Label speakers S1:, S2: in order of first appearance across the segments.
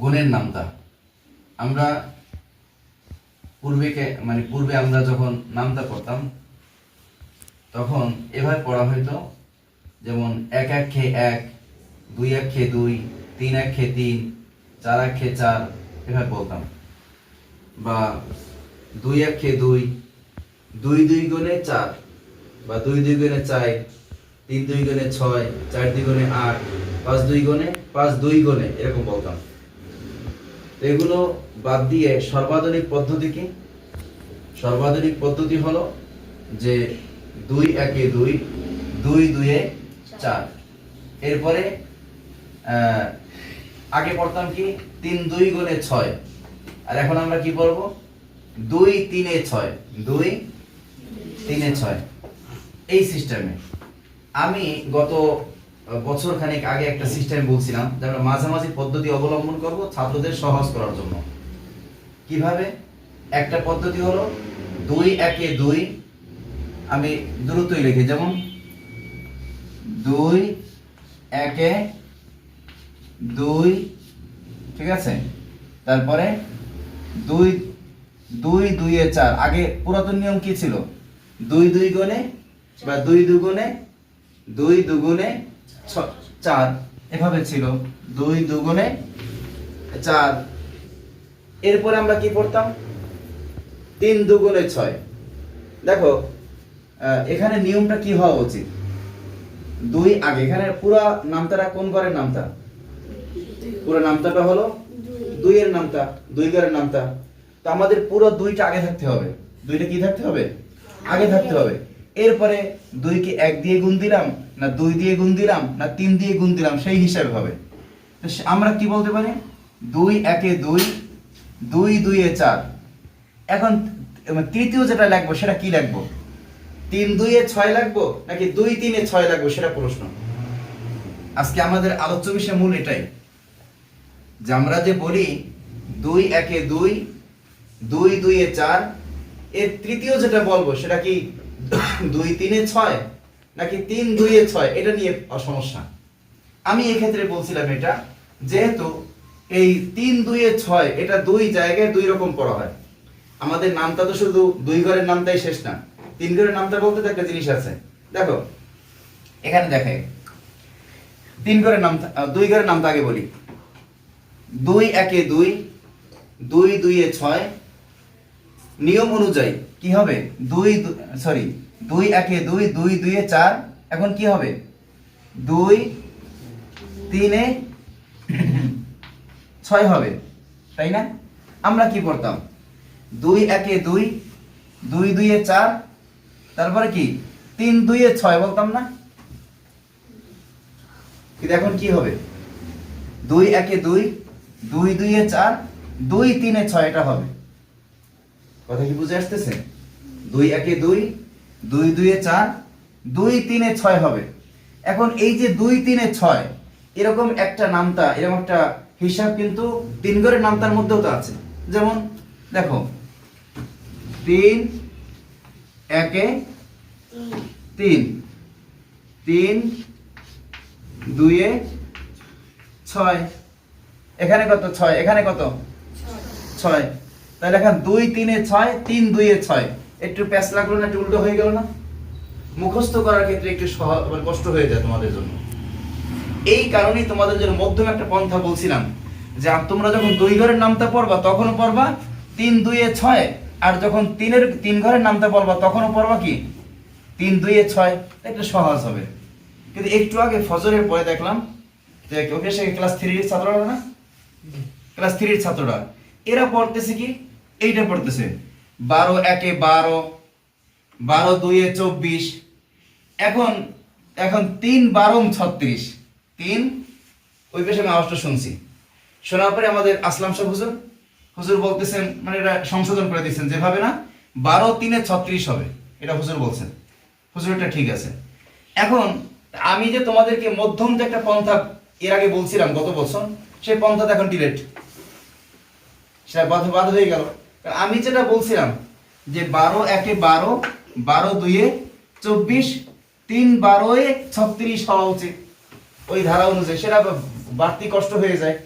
S1: গুণের নামতা। আমরা পূর্বেকে মানে পূর্বে আমরা যখন নামতা পড়তাম, তখন এভাবে পড়া হইতো, যেমন এক এক খে এক, দুই এক খে দুই, তিন এক খে তিন, চার এক খে চার, এভাবে বলতাম। বা দুই এক খে দুই দুই দুই গুণে চার, বা দুই দুই গুণে চার, তিন দুই গুণে ছয়, চার দুই গুণে আট, পাঁচ দুই গুণে, পাঁচ দুই গুণে, এরকম বলতাম। এগুলো বাদ দিয়ে সর্বাধুনিক পদ্ধতি কি? সর্বাধুনিক পদ্ধতি হলো যে দুই একে দুই দুই দুয়ে চার। এরপরে আগে পড়তাম কি? তিন দুই গুণে ছয়। আর এখন আমরা কি পড়ব? দুই তিনে ছয়। দুই তিনে ছয়। এই সিস্টেমে আমি গত বছর খানিক আগে একটা সিস্টেম বলছিলাম, যে আমরা মাঝামাঝি পদ্ধতি অবলম্বন করব ছাত্রদের সহজ করার জন্য। কীভাবে? একটা পদ্ধতি হলো দুই একে দুই, আমি দ্রুতই লিখি, যেমন দুই একে দুই, ঠিক আছে? তারপরে দুই দুই দুইয়ে চার, আগে পুরাতন নিয়ম কি ছিল? দুই দুই গুণে বা দুই দুগুণে দুই দুগুণে চার, এভাবে ছিল। দুই দুগুণে চার। এরপরে আমরা কি পড়তাম? তিন দুগুণে ছয়। দেখো এখানে নিয়মটা কি হওয়া উচিত? দুই আগে, এখানে পুরো নামতাটা কোন ঘরের নামতা? পুরো নামতাটা হলো দুইয়ের নামতা, দুই ঘরের নামতা। তো আমাদের পুরো দুইটা আগে থাকতে হবে। দুইটা কি থাকতে হবে? আগে থাকতে হবে। এরপরে দুইকে এক দিয়ে গুণ দিলাম, না দুই দিয়ে গুণ দিলাম, না তিন দিয়ে গুণ দিলাম, সেই হিসাবে হবে। তো আমরা কি বলতে পারি? দুই একে দুই দুই দুইয়ে চার। এখন তৃতীয় যেটা লাগবো, সেটা কি লাগবো? তিন দুইয়ে ছয় লাগবো, নাকি দুই তিনে ছয় লাগবো, সেটা প্রশ্ন। আজকে আমাদের আলোচ্য বিষয় মূল এটাই, যে আমরা যে বলি দুই একে দুই দুই দুইয়ে চার, এর তৃতীয় যেটা বলব, সেটা কি দুই, তিনে ছয়? নাকি তিন, দুইয়ে ছয়? এটা নিয়ে সমস্যা আমি এক্ষেত্রে বলছিলাম এটা, যেহেতু এই তিন, দুইয়ে ছয়, এটা দুই জায়গায় দুই রকম পড়া হয়। আমাদের নামটা তো শুধু দুই ঘরের নামটাই শেষ না। তিন ঘরের নামটা বলতে তো একটা জিনিস আছে। দেখো, এখানে দেখে। তিন ঘরের নাম, দুই ঘরের নামটা আগে বলি। দুই, একে দুই দুই, দুইয়ে ছয়, নিয়ম অনুযায়ী কি হবে? দুই সরি দুই একে দুই দুই দুইয়ে চার, এখন কি হবে? দুই তিনে ছয় হবে, তাই না? আমরা কি করতাম? দুই একে দুই দুই দুইয়ে চার, তারপরে কি? তিন দুইয়ে ছয় বলতাম না? কিন্তু এখন কি হবে? দুই একে দুই দুই দুইয়ে চার, দুই তিনে ছয়টা হবে। কথা কি বুঝে আসতেছে? দুই একে দুই দুই দুইয়ে চার, দুই তিনে ছয় হবে। এখন এই যে দুই তিনে ছয়, এরকম একটা নামতা, এরকম একটা হিসাব কিন্তু তিন ঘরের নামতার মধ্যেও তো আছে। যেমন, দেখো, তিন, একে তিন তিন দুইয়ে ছয়। এখানে কত? ছয়। এখানে কত? ছয়। তাহলে এখন দুই তিনে ছয়, তিন দুইয়ে ছয়। একটু প্যাচ লাগল না একটু উল্টো হয়ে গেল না? মুখস্থ করার ক্ষেত্রে একটু মানে কষ্ট হয়ে যায় তোমাদের জন্য। এই কারণেই তোমাদের জন্য মধ্যম একটা পন্থা বলছিলাম যে তোমরা যখন দুই ঘরের নামটা পড়বা তখনও পড়বা তিন দুইয়ে ছয় আর যখন তিনের তিন ঘরের নামটা পড়বা তখনও পড়বা কি? তিন দুইয়ে ছয় একটু সহজ হবে। কিন্তু একটু আগে ফজরের পরে দেখলাম যে ওকে সে ক্লাস থ্রির ছাত্ররা না? ক্লাস থ্রির ছাত্ররা এরা পড়তেছে কি? এইটা পড়তেছে। বারো একে বারো বারো দুইয়ে চব্বিশ, এখন এখন তিন বারো ছত্রিশ। তিন, ওই পেশে আমি আওয়াজটা শুনছি। শোনার পরে আমাদের আসলাম সাহেব হুজুর। হুজুর বলতেছেন মানে এটা সংশোধন করে দিচ্ছেন যেভাবে না, বারো তিনে ছত্রিশ হবে, এটা হুজুর বলছেন। হুজুর এটা ঠিক আছে। এখন, আমি যে তোমাদেরকে মধ্যম যে একটা পন্থা এর আগে বলছিলাম গত বছর, সেই পন্থাটা এখন ডিলেট। সেটা বাদ বাদ হয়ে গেল। আমি যেটা বলছিলাম যে বারো একে বারো বারো দুইয়ে চব্বিশ, তিন বারোয় ছত্রিশ হওয়া উচিত। ওই ধারা অনুযায়ী। সেটা বাড়তি কষ্ট হয়ে যায়।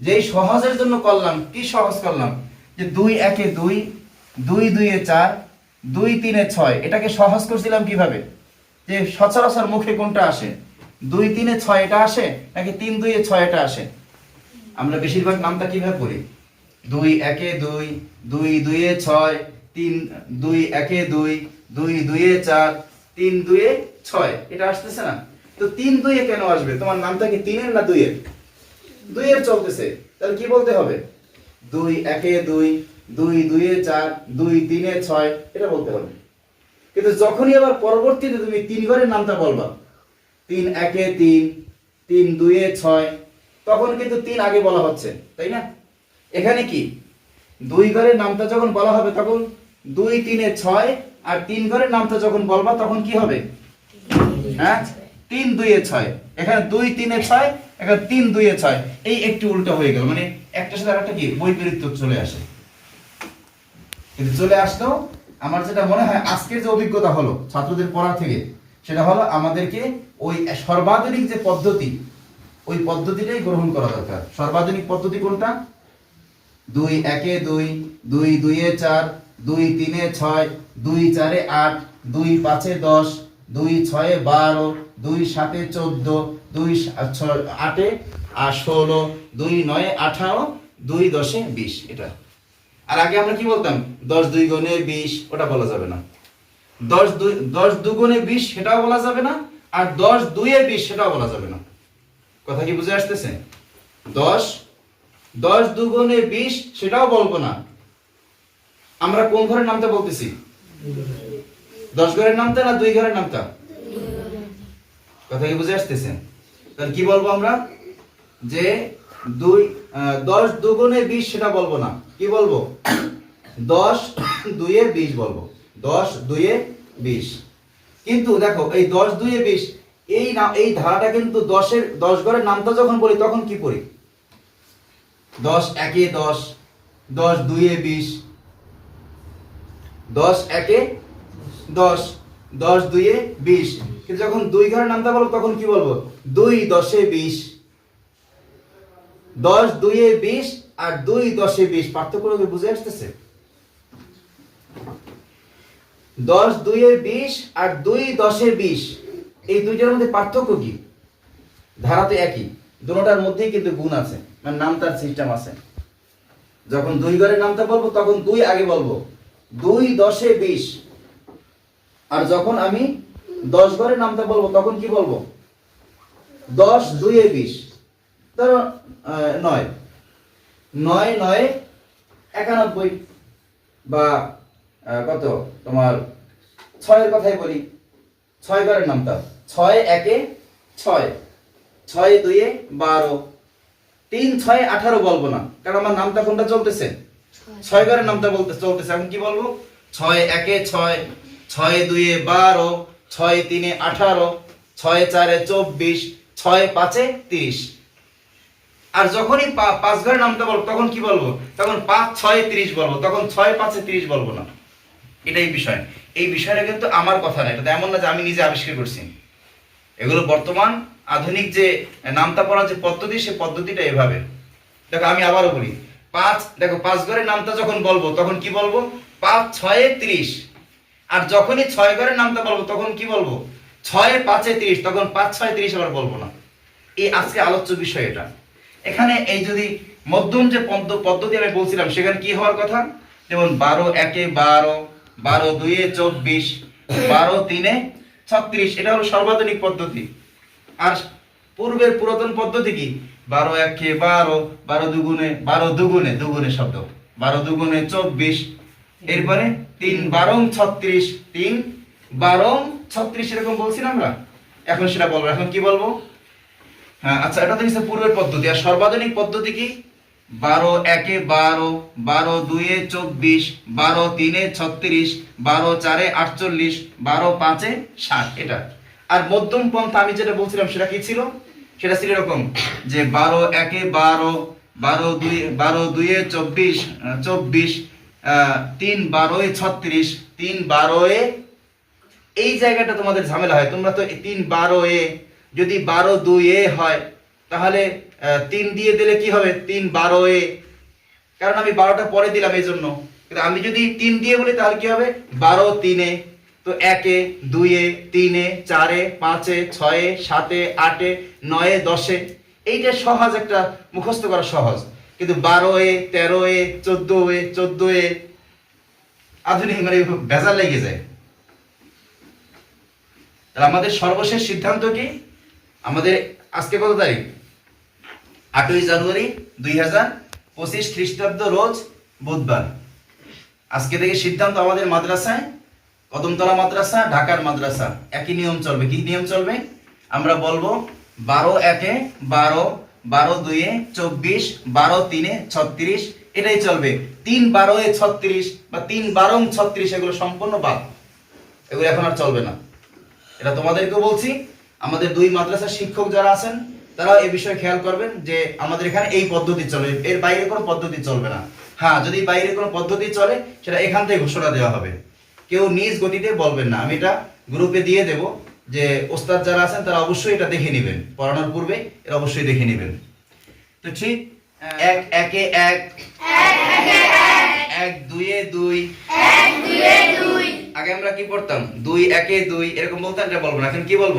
S1: যে সহজের জন্য করলাম, কি সহজ করলাম? যে দুই একে দুই দুই দুইয়ে চার, দুই তিনে ছয়। এটাকে সহজ করছিলাম কীভাবে? যে সচরাচর মুখে কোনটা আসে? দুই তিনে ছয় এটা আসে নাকি তিন দুইয়ে ছয় এটা আসে? আমরা বেশিরভাগ নামটা কীভাবে পড়ি? দুই একে দুই দুই দুইয়ে ছয়, তিন, দুই একে দুই দুই দুইয়ে চার, তিন দুইয়ে ছয়। এটা আসতেছে না? তো তিন দুইয়ে কেন আসবে? তোমার নামটা কি তিনের না দুইয়ের? দুইয়ের চলতেছে। তাহলে কি বলতে হবে? দুই একে দুই দুই দুইয়ে চার, দুই তিনে ছয়, এটা বলতে হবে। কিন্তু যখনই আবার পরবর্তীতে তুমি তিন ঘরের নামটা বলবা, তিন একে তিন তিন দুইয়ে ছয়, তখন কিন্তু তিন আগে বলা হচ্ছে, তাই না? এখানে কি? দুই ঘরের নামটা যখন বলা হবে, তখন দুই, তিনে ছয় আর তিন ঘরের নামটা যখন বলবা, তখন কি হবে? হ্যাঁ? তিন, দুইয়ে ছয়। এখানে দুই, তিনে ছয়, এখানে তিন, দুইয়ে ছয়। এই একটু উল্টো হয়ে গেল। মানে একটা সাথে একটা কি? বৈপরীত্য চলে আসে। কিন্তু চলে আসতো আমার যেটা মনে হয়, আজকের যে অভিজ্ঞতা হলো ছাত্রদের পড়া থেকে, সেটা হলো আমাদেরকে ওই সর্বাধুনিক যে পদ্ধতি, ওই পদ্ধতিটাই গ্রহণ করা দরকার। সর্বাধুনিক পদ্ধতি কোনটা? দুই একে দুই দুই দুইয়ে চার, দুই তিনে ছয়, দুই চারে আট, দুই পাঁচে দশ, দুই ছয়ে বারো, দুই সাতে চোদ্দ, দুই আটে ষোলো, দুই নয়ে আঠারো, দুই দশে বিশ এটা। আর আগে আমরা কি বলতাম? দশ দুই গুণে বিশ, ওটা বলা যাবে না। দশ দুই, দশ দুগুণে বিশ, সেটাও বলা যাবে না। আর দশ দুইয়ে বিশ, সেটাও বলা যাবে না। কথা কি বুঝে আসতেছে? দশ দশ দুগুণে বিশ, সেটাও বলব না। আমরা কোন ঘরের নামটা বলতেছি? দশ ঘরের নামটা না দুই ঘরের নামটা? কথা কি বুঝে আসতেছেন? তাহলে কি বলব আমরা? যে দুই দশ দুগুণে বিশ, সেটা বলব না। কি বলব? দশ দুইয়ে বিশ বলব। দশ দুইয়ে বিশ। কিন্তু দেখো, এই দশ দুইয়ে বিশ, এই না, এই ধারাটা কিন্তু দশের, দশ ঘরের নামটা যখন বলি, তখন কি পড়ি? দশ একে দশ দশ দুইয়ে বিশ, দশ একে দশ দশ দুইয়ে বিশ। কিন্তু যখন দুই ঘরের নামটা বলব তখন কি বলব? দুই দশে বিশ। দশ দুইয়ে বিশ আর দুই দশে বিশ, পার্থক্য বুঝে আসতেছে? দশ দুইয়ে বিশ আর দুই দশে বিশ, এই দুইটার মধ্যে পার্থক্য কি? ধারা তো একই, দুটার মধ্যেই কিন্তু গুণ আছে। মানে নাম তার সিস্টেম আছে। যখন দুই ঘরের নামটা বলব, তখন দুই আগে বলব। দুই দশে বিশ। আর যখন আমি দশ ঘরের নামটা বলব, তখন কি বলব? দশ দুইয়ে বিশ। ধরো নয়। নয় নয়, একানব্বই বা কত? তোমার ছয়ের কথাই বলি। ছয় ঘরের নামটা। ছয় একে ছয়। ছয় দুইয়ে বারো। তিন ছয় আঠারো বলব না। কারণ আমার নামটা কোনটা চলতেছে? ছয়। ঘরের নামটা বলতে চলতেছে। এখন কি বলব? ছয় একে ছয় ছয় দুইয়ে বারো ছয় তিনে আঠারো ছয় চারে চব্বিশ ছয় পাঁচে তিরিশ। আর যখনই পাঁচ ঘরের নামটা বলব তখন কি বলব? তখন পাঁচ ছয় তিরিশ বলব। তখন ছয় পাঁচে তিরিশ বলব না। এটাই বিষয়। এই বিষয়টা কিন্তু আমার কথা না। এটা এমন না যে আমি নিজে আবিষ্কার করছি। এগুলো বর্তমান আধুনিক যে নামতা পড়ার যে পদ্ধতি, সে পদ্ধতিটা এভাবে। দেখো, আমি আবারও বলি, পাঁচ, দেখো, পাঁচ ঘরের নামটা যখন বলব, তখন কি বলব? পাঁচ, ছয়ে, ত্রিশ। আর যখনই ছয় ঘরের নামটা বলব, তখন কি বলব? ছয়, পাঁচে ত্রিশ, তখন পাঁচ, ছয়, ত্রিশ আবার বলব না। এই আজকে আলোচ্য বিষয় এটা। এখানে এই যদি মধ্যম যে পদ্ধ- পদ্ধতি আমি বলছিলাম, সেখানে কি হওয়ার কথা? যেমন বারো একে বারো বারো দুইয়ে চব্বিশ, বারো তিনে ছত্রিশ, এটা হলো সর্বাধুনিক পদ্ধতি। আর পূর্বের পুরাতন পদ্ধতি কি? বারো একে বারো বারো দুগুণে বারো দুগুণে দুগুণে শব্দ। বারো দুগুণে চব্বিশ, এরপরে তিন বারং ছত্রিশ, তিন বারং ছত্রিশ, এরকম বলছি না আমরা? এখন সেটা বলব, এখন কি বলব? হ্যাঁ আচ্ছা এটা তো পূর্বের পদ্ধতি। আর সর্বাধুনিক পদ্ধতি কি? বারো একে বারো বারো দুইয়ে চব্বিশ, বারো তিনে ছত্রিশ, বারো চারে আটচল্লিশ, বারো পাঁচে ষাট। এটা। আর মধ্যম পন্থা, আমি যেটা বলছিলাম, সেটা কি ছিল? সেটা ছিল এরকম, যে বারো একে বারো বারো দুই বারো দুইয়ে চব্বিশ চব্বিশ তিন বারোয় ছত্রিশ, তিন বারোয়, এই জায়গাটা তোমাদের ঝামেলা হয়। তোমরা তো তিন বারো এ যদি বারো দুই এ হয় তাহলে তিন দিয়ে দিলে কি হবে? তিন বারো এ। কারণ আমি বারোটা পরে দিলাম এই জন্য আমি যদি তিন দিয়ে বলি, তাহলে কি হবে? বারো, তিনে তো একে দুইয়ে তিনে চারে পাঁচে ছয়ে সাতে আটে নয়ে দশে এইটা সহজ একটা মুখস্থ করা সহজ। কিন্তু বারো এ, তেরো এ, চোদ্দ এ চোদ্দ এ, আধুনিক মানে ভেজাল লেগে যায়। তাহলে আমাদের সর্বশেষ সিদ্ধান্ত কি? আমাদের আজকে কত তারিখ? আটই জানুয়ারি দুই হাজার পঁচিশ খ্রিস্টাব্দ রোজ বুধবার। আজকে থেকে সিদ্ধান্ত আমাদের মাদ্রাসায়, কদমতলা মাদ্রাসা, ঢাকার মাদ্রাসা। একই নিয়ম চলবে। কি নিয়ম চলবে? আমরা বলব বারো একে বারো বারো দুয়ে চব্বিশ, বারো তিনে ছত্রিশ, এটাই চলবে। তিন বারো এ ছত্রিশ বা তিন বারো ছত্রিশ এগুলো সম্পূর্ণ বাদ। এগুলো এখন আর চলবে না। এটা তোমাদেরকেও বলছি। আমাদের দুই মাদ্রাসার শিক্ষক যারা আছেন তারা এই বিষয়ে খেয়াল করবেন যে আমাদের এখানে এই পদ্ধতি চলে এর বাইরে কোনো পদ্ধতি চলবে না। হ্যাঁ যদি বাইরে কোনো পদ্ধতি চলে সেটা এখান থেকে ঘোষণা দেওয়া হবে। কেউ নিজ গতিতে বলবেন না। আমি এটা গ্রুপে দিয়ে দেব যে ওস্তাদ যারা আছেন তারা অবশ্যই এটা দেখে নেবেন। পড়ানোর পূর্বে এটা অবশ্যই দেখে নেবেন। তো ঠিক এক একে এক। এক দুইয়ে দুই। আগে আমরা কি পড়তাম? দুই একে দুই। এরকম বলতাম এটা বলব না। এখন কি বলব?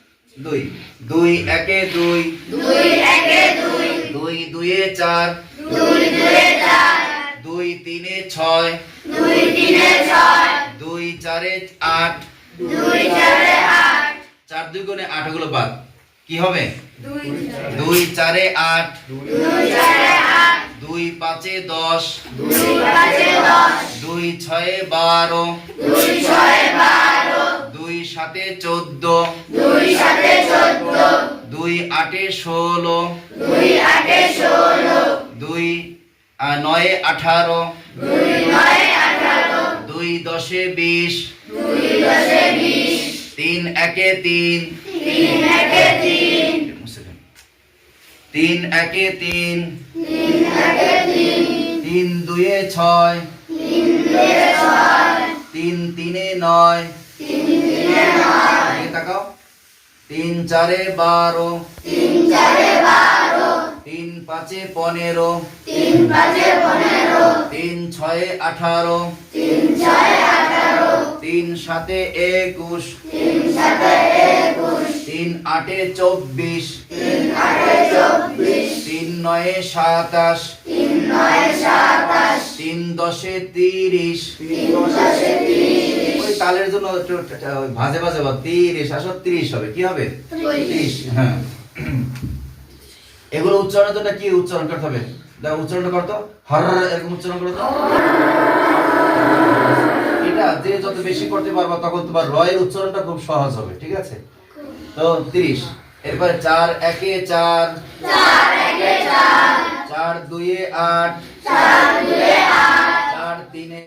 S1: দুই। দুই একে দুই। দুই দুই। দুই চার। দুই দুই তিনে ছয়। দুই চারে আট। চার দুই গুণে আটগুলো বাদ। কি হবে? দুই চারে আট। দুই পাঁচে দশ। দুই ছয়ে বারো। দুই সাতে চোদ্দ। দুই আটে ষোলো। দুই নয়ে আঠারো। দুই দশে বিশ। তিন একে তিন। তিন একে তিন। তিন একে তিন। তিন দুয়ে ছয়। তিন তিনে নয়। তাকাও। তিন চারে বারো। তিন পাঁচে পনেরো। তিন ছয়ে আঠারো। তিন সাতে একুশ। তিন আটে চব্বিশ। তালের জন্য ভাজে ভাজে তিরিশ আসো হবে, কি হবে? হ্যাঁ। এগুলো উচ্চারণের জন্য কি উচ্চারণ করতে হবে? উচ্চারণ করতো হর, এরকম উচ্চারণ করতো এটা যে যত বেশি করতে পারবা, তখন তোমার রয়ের উচ্চারণটা খুব সহজ হবে, ঠিক আছে? তো, তিরিশ। এরপরে চার একে চার চার দুইয়ে আট চার তিনে